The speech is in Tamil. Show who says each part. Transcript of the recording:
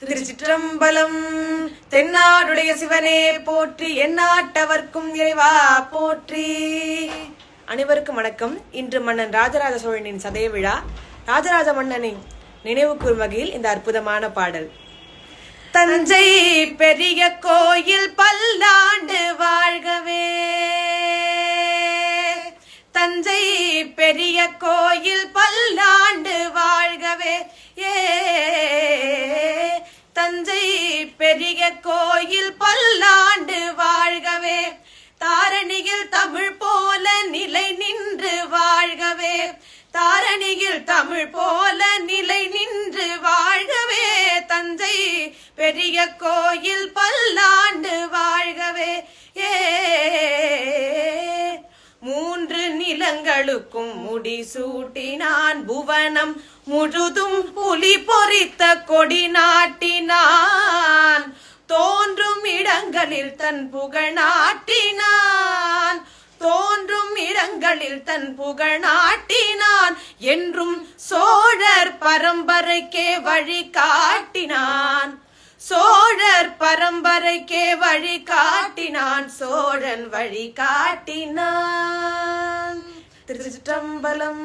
Speaker 1: திருச்சிற்றம்பலம். தென்னாடுடைய சிவனே போற்றி எந்நாட்டவர்க்கும் இறைவா போற்றி. அனைவருக்கும் வணக்கம். இன்று மன்னன் ராஜராஜ சோழனின் சதய விழா. ராஜராஜ மன்னனின் நினைவு கூறும் வகையில் இந்த அற்புதமான பாடல். தஞ்சை பெரிய கோயில் பல்லாண்டு வாழ்கவே. தஞ்சை பெரிய கோயில் பல்லாண்டு பெரிய கோயில் பல்லாண்டு வாழ்கவே. தாரணியில் தமிழ் போல நிலை நின்று வாழ்கவே. தாரணியில் தமிழ் போல நிலை நின்று வாழ்கவே. தஞ்சை பெரிய கோயில் பல்லாண்டு வாழ்கவே. ஏ மூன்று நிலங்களுக்கும் முடிசூட்டினான் புவனம். முழுதும் புலி பொறித்த கொடி நாட்டினான். இடங்களில் தன் புகழ் நாட்டினான் தோன்றும் இடங்களில் தன் புகழ் நாட்டினான் என்றும் சோழர் பரம்பரைக்கே வழி காட்டினான். சோழர் பரம்பரைக்கே வழி காட்டினான். சோழன் வழி காட்டினான். திருச்சிற்றம்பலம்